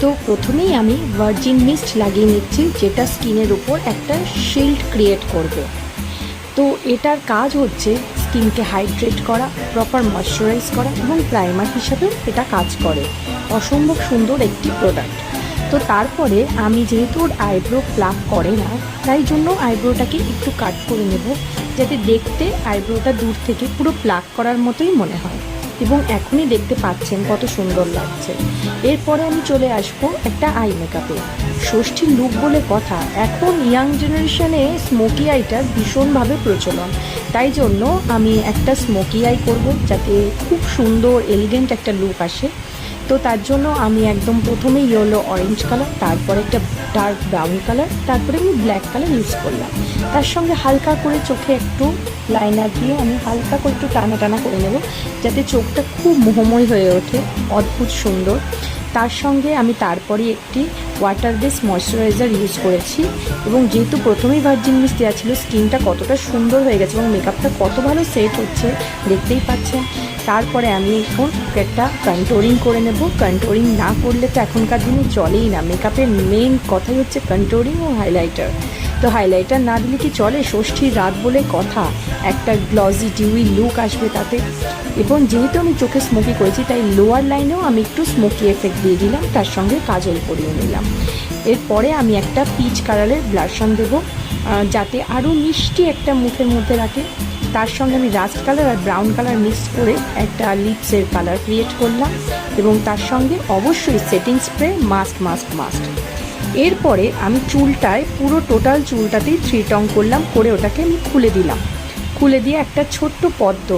তো প্রথমেই আমি ভার্জিন মিস্ট লাগিয়ে নিচ্ছি, যেটা স্কিনের উপর একটা শিল্ড ক্রিয়েট করবে। তো এটার কাজ হচ্ছে স্কিনকে হাইড্রেট করা প্রপার ময়শ্চারাইজ করা এবং প্রাইমার হিসাবেও এটা কাজ করে। অসম্ভব সুন্দর একটি প্রোডাক্ট তো তারপরে আমি যেহেতু ওর আইব্রো প্লাক করে না, তাই জন্য আইব্রোটাকে একটু কাট করে নেব, যাতে দেখতে আইব্রোটা দূর থেকে পুরো প্লাক করার মতোই মনে হয়। এবং এখনই দেখতে পাচ্ছেন কত সুন্দর লাগছে। এরপরে আমি চলে আসব একটা আই মেকআপে ষষ্ঠীর লুক বলে কথা, এখন ইয়াং জেনারেশনে স্মোকি আইটা ভীষণভাবে প্রচলন। তাই জন্য আমি একটা স্মোকি আই করব যাতে খুব সুন্দর এলিগেন্ট একটা লুক আসে। তো তার জন্য আমি একদম প্রথমে ইয়েলো অরেঞ্জ কালার তারপরে একটা ডার্ক ব্রাউন কালার তারপরে আমি ব্ল্যাক কালার ইউজ করলাম। তার সঙ্গে হালকা করে চোখে একটু লাইনার দিয়ে আমি হালকা করে একটু টানা টানা করে নেব, যাতে চোখটা খুব মোহময় হয়ে ওঠে, অদ্ভুত সুন্দর। তার সঙ্গে আমি তারপরে একটি ওয়াটার বেস ময়শ্চারাইজার ইউজ করেছি এবং যেহেতু প্রথমেই ভার্জিন মিস দেওয়া ছিল স্কিনটা কতটা সুন্দর হয়ে গেছে এবং মেকআপটা কত ভালো সেট হচ্ছে, দেখতেই পাচ্ছেন। তারপরে আমি এখন একটা কন্ট্রোলিং করে নেব। কন্ট্রোলিং না করলে তো এখনকার দিনে চলেই না। মেকআপের মেন কথাই হচ্ছে কন্ট্রোলিং ও হাইলাইটার তো হাইলাইটার না দিলে কি চলে? ষষ্ঠীর রাত বলে কথা। একটা গ্লজি ডিউই লুক আসবে তাতে। এবং যেহেতু আমি চোখে স্মোকি করেছি, তাই লোয়ার লাইনেও আমি একটু স্মোকি এফেক্ট দিয়ে দিলাম। তার সঙ্গে কাজল করিয়ে নিলাম। এরপরে আমি একটা পিচ কালারের ব্লাশন দেবো। যাতে আরও মিষ্টি একটা মুখের মধ্যে রাখে। তার সঙ্গে আমি রাস্ট কালার আর ব্রাউন কালার মিক্স করে একটা লিপসের কালার ক্রিয়েট করলাম এবং তার সঙ্গে অবশ্যই setting spray must must must. এরপরে আমি চুলটায় পুরো টোটাল চুলটাতেই থ্রি টং করলাম, করে ওটাকে আমি খুলে দিলাম। খুলে দিয়ে একটা ছোট্ট পদ্ম